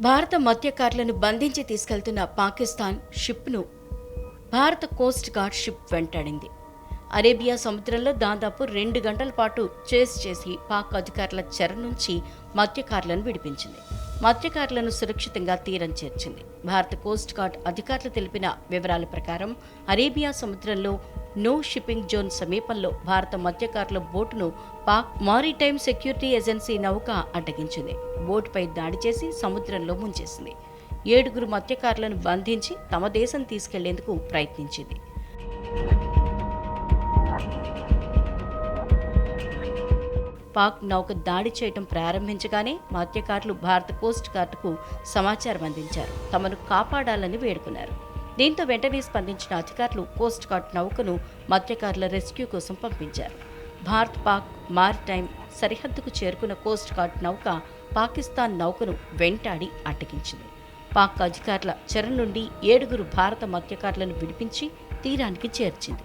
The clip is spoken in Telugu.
భారత మత్స్యకారులను బంధించి తీసుకెళ్తున్న పాకిస్తాన్ షిప్ను భారత కోస్ట్ గార్డ్ షిప్ వెంటాడింది. అరేబియా సముద్రంలో దాదాపు రెండు గంటల పాటు చేస్ చేసి పాక్ అధికారుల చెర నుంచి మత్స్యకారులను విడిపించింది. మత్స్యకారులను సురక్షితంగా తీరం చేర్చింది. భారత కోస్ట్ గార్డ్ అధికారులు తెలిపిన వివరాల ప్రకారం అరేబియా సముద్రంలో నో షిప్పింగ్ జోన్ సమీపంలో భారత మత్స్యకారుల బోటును పాక్ మారిటైమ్ సెక్యూరిటీ ఏజెన్సీ నౌక అడ్డగించింది. బోటుపై దాడి చేసి సముద్రంలో ముంచేసింది. ఏడుగురు మత్స్యకారులను బంధించి తమ దేశం తీసుకెళ్ళేందుకు ప్రయత్నించింది. పాక్ నౌక దాడి చేయటం ప్రారంభించగానే మత్స్యకారులు భారత కోస్ట్ గార్డుకు సమాచారం అందించారు. తమను కాపాడాలని వేడుకున్నారు. దీంతో వెంటనే స్పందించిన అధికారులు కోస్ట్ గార్డ్ నౌకను మత్స్యకారుల రెస్క్యూ కోసం పంపించారు. భారత్ పాక్ మారిటైమ్ సరిహద్దుకు చేరుకున్న కోస్ట్ గార్డ్ నౌక పాకిస్తాన్ నౌకను వెంటాడి అడ్డగించింది. పాక్ అధికారుల చెర నుండి ఏడుగురు భారత మత్స్యకారులను విడిపించి తీరానికి చేర్చింది.